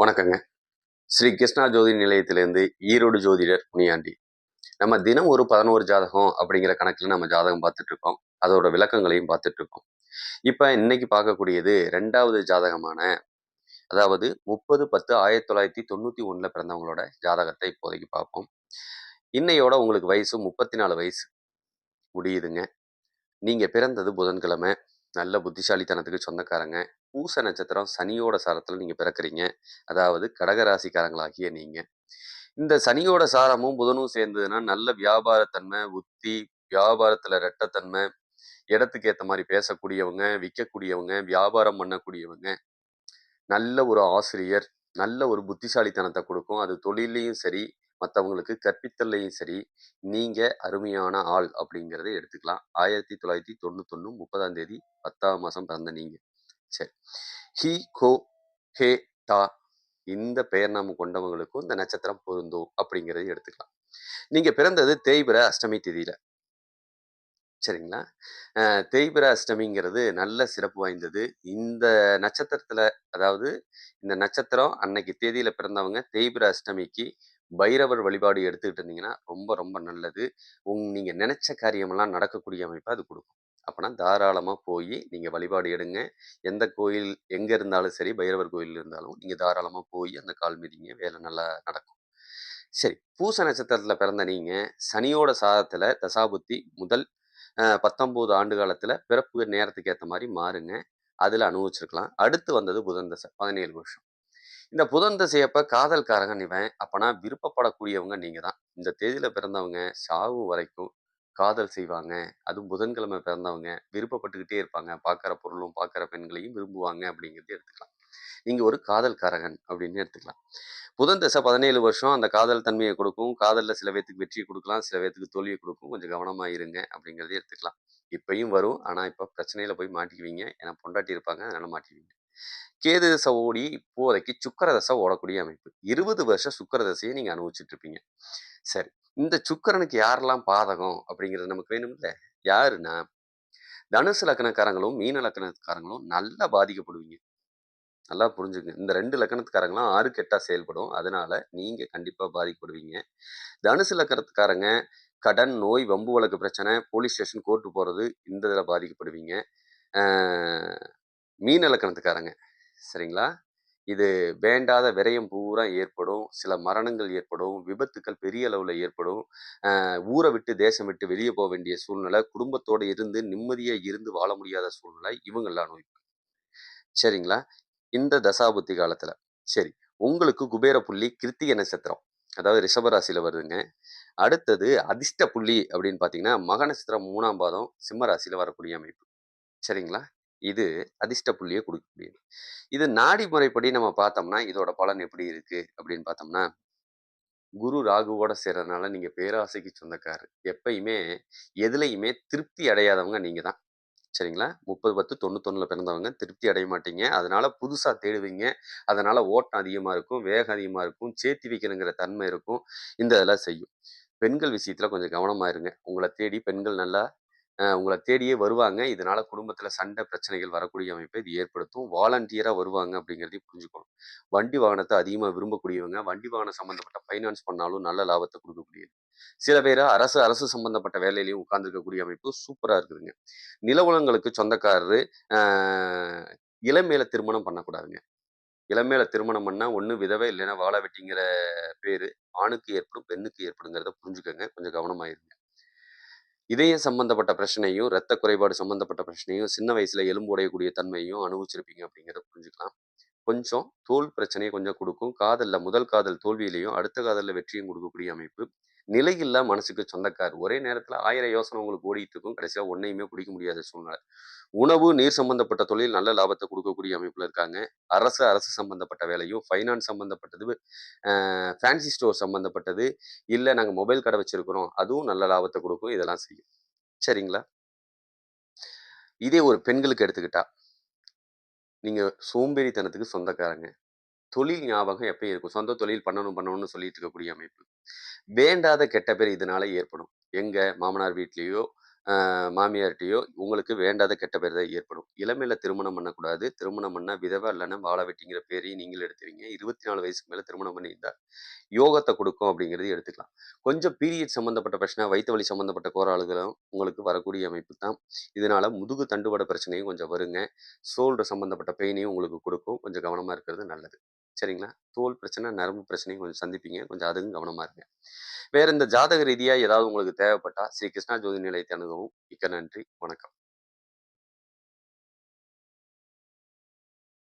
வணக்கங்க. ஸ்ரீ கிருஷ்ணா ஜோதி நிலையத்திலேருந்து ஈரோடு ஜோதிடர் முனியாண்டி. நம்ம தினம் ஒரு பதினோரு ஜாதகம் அப்படிங்கிற கணக்கில் நம்ம ஜாதகம் பார்த்துட்டு இருக்கோம் அதோட விளக்கங்களையும் பார்த்துட்டு இருக்கோம் இப்போ இன்னைக்கு பார்க்கக்கூடியது ரெண்டாவது ஜாதகமான அதாவது முப்பது பத்து ஆயிரத்தி தொள்ளாயிரத்தி தொண்ணூற்றி ஒன்றில் பிறந்தவங்களோட ஜாதகத்தை இப்போதைக்கு பார்ப்போம். இன்னையோட உங்களுக்கு வயசு முப்பத்தி நாலு வயசு முடியுதுங்க. நீங்கள் பிறந்தது புதன்கிழமை. நல்ல புத்திசாலித்தனத்துக்கு சொந்தக்காரங்க. பூச நட்சத்திரம் சனியோட சாரத்தில் நீங்கள் பிறக்கிறீங்க. அதாவது கடகராசிக்காரங்களாகிய நீங்கள் இந்த சனியோட சாரமும் புதனும் சேர்ந்ததுன்னா நல்ல வியாபாரத்தன்மை உத்தி வியாபாரத்தில் ரெட்டத்தன்மை இடத்துக்கு ஏற்ற மாதிரி பேசக்கூடியவங்க விற்கக்கூடியவங்க வியாபாரம் பண்ணக்கூடியவங்க. நல்ல ஒரு ஆசிரியர் நல்ல ஒரு புத்திசாலித்தனத்தை கொடுக்கும். அது தொழிலையும் சரி மற்றவங்களுக்கு கற்பித்தல்லையும் சரி நீங்கள் அருமையான ஆள் அப்படிங்கிறத எடுத்துக்கலாம். ஆயிரத்தி தொள்ளாயிரத்தி தொண்ணூத்தொன்று முப்பதாம் தேதி பத்தாம் மாதம் பிறந்த நீங்கள் சரி. ஹி கோ ஹே டா இந்த பெயர் நாமம் கொண்டவங்களுக்கும் இந்த நட்சத்திரம் பொருந்தும் அப்படிங்கிறத எடுத்துக்கலாம். நீங்க பிறந்தது தேய்பிர அஷ்டமி திதியில. சரிங்களா? தேய்பிர அஷ்டமிங்கிறது நல்ல சிறப்பு வாய்ந்தது. இந்த நட்சத்திரத்துல அதாவது இந்த நட்சத்திரம் அன்னைக்கு தேதியில பிறந்தவங்க தேய்பிர அஷ்டமிக்கு பைரவர் வழிபாடு எடுத்துக்கிட்டு இருந்தீங்கன்னா ரொம்ப ரொம்ப நல்லது. உங் நீங்க நினைச்ச காரியமெல்லாம் நடக்கக்கூடிய அமைப்பை அது கொடுக்கும். அப்போனா தாராளமாக போய் நீங்கள் வழிபாடு எடுங்க. எந்த கோயில் எங்கே இருந்தாலும் சரி பைரவர் கோயில் இருந்தாலும் நீங்கள் தாராளமாக போய் அந்த கால் மீதிங்க வேலை நல்லா நடக்கும். சரி பூச நட்சத்திரத்தில் பிறந்த நீங்கள் சனியோட சாதத்தில் தசாபுத்தி முதல் பத்தொம்போது ஆண்டு காலத்தில் பிறப்பு நேரத்துக்கு ஏற்ற மாதிரி மாறுங்க. அதில் அனுபவிச்சிருக்கலாம். அடுத்து வந்தது புதன் தசை பதினேழு வருஷம். இந்த புதன் தசையப்ப காதல்காரங்க இவன். அப்பனா விருப்பப்படக்கூடியவங்க நீங்கள் தான் இந்த தேதியில் பிறந்தவங்க சாவு வரைக்கும் காதல் செய்வாங்க. அதுவும் புதன்கிழமை பிறந்தவங்க. விருப்பப்பட்டுக்கிட்டே இருப்பாங்க. பார்க்குற பொருளும் பார்க்குற பெண்களையும் விரும்புவாங்க அப்படிங்கிறது எடுத்துக்கலாம். நீங்க ஒரு காதல்காரகன் அப்படின்னு எடுத்துக்கலாம். புதன் தசை பதினேழு வருஷம். அந்த காதல் தன்மையை கொடுக்கும். காதல்ல சில பேத்துக்கு வெற்றியை கொடுக்கலாம். சில பேத்துக்கு தோல்வியை கொடுக்கும். கொஞ்சம் கவனமா இருங்க அப்படிங்கிறத எடுத்துக்கலாம். இப்பயும் வரும். ஆனா இப்ப பிரச்சனையில போய் மாட்டிக்குவீங்க. ஏன்னா பொண்டாட்டி இருப்பாங்க. அதனால மாட்டிக்குவீங்க. கேது தசை ஓடி இப்போதைக்கு சுக்கர தசை ஓடக்கூடிய அமைப்பு. இருபது வருஷம் சுக்கர தசையை நீங்க அனுபவிச்சுட்டு இருப்பீங்க. சரி. இந்த சுக்கரனுக்கு யாரெல்லாம் பாதகம் அப்படிங்கிறது நமக்கு வேணும்ல? யாருன்னா தனுசு லக்கணக்காரங்களும் மீன லக்கணக்காரங்களும் நல்லா பாதிக்கப்படுவீங்க. நல்லா புரிஞ்சுங்க. இந்த ரெண்டு லக்கணத்துக்காரங்களாம் ஆறு கெட்டா செயல்படும். அதனால நீங்க கண்டிப்பா பாதிக்கப்படுவீங்க. தனுசு லக்கணத்துக்காரங்க கடன் நோய் வம்பு வழக்கு பிரச்சனை போலீஸ் ஸ்டேஷன் கோர்ட்டு போறது இந்த இதில் பாதிக்கப்படுவீங்க. மீன் இலக்கணத்துக்காரங்க சரிங்களா? இது வேண்டாத விரயம் பூரா ஏற்படும். சில மரணங்கள் ஏற்படும். விபத்துக்கள் பெரிய அளவில் ஏற்படும். ஊரை விட்டு தேசம் விட்டு வெளியே போக வேண்டிய சூழ்நிலை குடும்பத்தோடு இருந்து நிம்மதியாக இருந்து வாழ முடியாத சூழ்நிலை இவங்கெல்லாம் அனுபவிப்பாங்க சரிங்களா? இந்த தசாபுத்தி காலத்தில். சரி உங்களுக்கு குபேர புள்ளி கிருத்திக நட்சத்திரம் அதாவது ரிஷபராசியில் வருதுங்க. அடுத்தது அதிர்ஷ்ட புள்ளி அப்படின்னு பார்த்தீங்கன்னா மக நட்சத்திரம் மூணாம் பாதம் சிம்மராசியில் வரக்கூடிய அமைப்பு. சரிங்களா? இது அதிர்ஷ்ட புள்ளியை கொடுக்கக்கூடியது இது நாடி முறைப்படி நம்ம பார்த்தோம்னா இதோட பலன் எப்படி இருக்கு? அப்படின்னு பார்த்தோம்னா குரு ராகுவோட சேர்றதுனால நீங்க பேராசைக்கு சொந்தக்காரர். எப்பயுமே எதுலையுமே திருப்தி அடையாதவங்க நீங்க தான். சரிங்களா? முப்பது பத்து தொண்ணூத்தொன்னுல பிறந்தவங்க திருப்தி அடைய மாட்டீங்க. அதனால புதுசா தேடுவீங்க. அதனால ஓட்டம் அதிகமா இருக்கும் வேகம் அதிகமா இருக்கும் சேர்த்தி வைக்கணுங்கிற தன்மை இருக்கும். இந்த இதெல்லாம் செய்யும். பெண்கள் விஷயத்துல கொஞ்சம் கவனமா இருங்க. உங்களை தேடி பெண்கள் நல்லா உங்களை தேடியே வருவாங்க. இதனால குடும்பத்தில் சண்டை பிரச்சனைகள் வரக்கூடிய அமைப்பை இது ஏற்படுத்தும். வாலண்டியராக வருவாங்க அப்படிங்கிறதையும் புரிஞ்சுக்கணும். வண்டி வாகனத்தை அதிகமாக விரும்பக்கூடியவங்க வண்டி வாகனம் சம்மந்தப்பட்ட ஃபைனான்ஸ் பண்ணாலும் நல்ல லாபத்தை கொடுக்கக்கூடியது. சில பேர் அரசு அரசு சம்பந்தப்பட்ட வேலையிலையும் உட்கார்ந்துருக்கக்கூடிய அமைப்பு சூப்பராக இருக்குதுங்க. நிலவுலங்களுக்கு சொந்தக்காரரு ஆஹ், இளமையில திருமணம் பண்ணக்கூடாதுங்க. இளமையில திருமணம் பண்ணால் ஒன்று விதவை இல்லைன்னா வாழ வெட்டிங்கிற பேர் ஆணுக்கு ஏற்படும் பெண்ணுக்கு ஏற்படுங்கிறத புரிஞ்சுக்கோங்க. கொஞ்சம் கவனமாயிருங்க இதய சம்பந்தப்பட்ட பிரச்சனையும் இரத்த குறைபாடு சம்பந்தப்பட்ட பிரச்சனையும் சின்ன வயசுல எலும்பு உடையக்கூடிய தன்மையும் அனுபவிச்சிருப்பீங்க அப்படிங்கிறத புரிஞ்சுக்கலாம். கொஞ்சம் தோல் பிரச்சனையை கொஞ்சம் கொடுக்கும். காதல்ல முதல் காதல் தோல்வியிலையும் அடுத்த காதல்ல வெற்றியும் கொடுக்கக்கூடிய அமைப்பு. நிலையில்லா மனசுக்கு சொந்தக்கார். ஒரே நேரத்தில் ஆயிரம் யோசனை உங்களுக்கு ஓடிட்டு இருக்கும் கடைசியாக ஒன்றையுமே பிடிக்க முடியாத சூழ்நிலை. உணவு நீர் சம்பந்தப்பட்ட தொழில் நல்ல லாபத்தை கொடுக்கக்கூடிய அமைப்பில் இருக்காங்க. அரசு அரசு சம்பந்தப்பட்ட வேலையும் ஃபைனான்ஸ் சம்பந்தப்பட்டது ஃபேன்சி ஸ்டோர் சம்பந்தப்பட்டது இல்லை நாங்கள் மொபைல் கடை வச்சிருக்கிறோம் அதுவும் நல்ல லாபத்தை கொடுக்கும் இதெல்லாம் செய்யும். சரிங்களா? இதே ஒரு பெண்களுக்கு எடுத்துக்கிட்டா நீங்கள் சோம்பேறித்தனத்துக்கு சொந்தக்காரங்க. தொழில் ஞாபகம் எப்பயும் இருக்கும். சொந்த தொழில் பண்ணணும் பண்ணணும்னு சொல்லிட்டு இருக்கக்கூடிய அமைப்பு. வேண்டாத கெட்ட பேர் இதனால ஏற்படும். எங்க மாமனார் வீட்லேயோ ஆஹ் உங்களுக்கு வேண்டாத கெட்ட பேர் தான் ஏற்படும். இளமையில திருமணம் பண்ணக்கூடாது. திருமணம் பண்ண விதவை இல்லைன்னா வாழ வெட்டிங்கிற பேரையும் நீங்கள் எடுத்துவீங்க இருபத்தி நாலு வயசுக்கு மேலே திருமணம் பண்ணியிருந்தா யோகத்தை கொடுக்கும் அப்படிங்கிறது எடுத்துக்கலாம். கொஞ்சம் பீரியட் சம்மந்தப்பட்ட பிரச்சனை வயிற்று வலி சம்மந்தப்பட்ட கோராளுகளும் உங்களுக்கு வரக்கூடிய அமைப்பு தான். இதனால முதுகு தண்டுவட பிரச்சனையும் கொஞ்சம் வருங்க. சோல்டர் சம்மந்தப்பட்ட பெயினையும் உங்களுக்கு கொடுக்கும். கொஞ்சம் கவனமாக இருக்கிறது நல்லது. சரிங்களா? தோல் பிரச்சனை நரம்பு பிரச்சனையும் கொஞ்சம் சந்திப்பீங்க. கொஞ்சம் அதுவும் கவனமாக இருங்க. வேறு இந்த ஜாதக ரீதியாக ஏதாவது உங்களுக்கு தேவைப்பட்டா ஸ்ரீ கிருஷ்ணா ஜோதி நிலையத்தை அணுகவும். மிக்க நன்றி. வணக்கம்.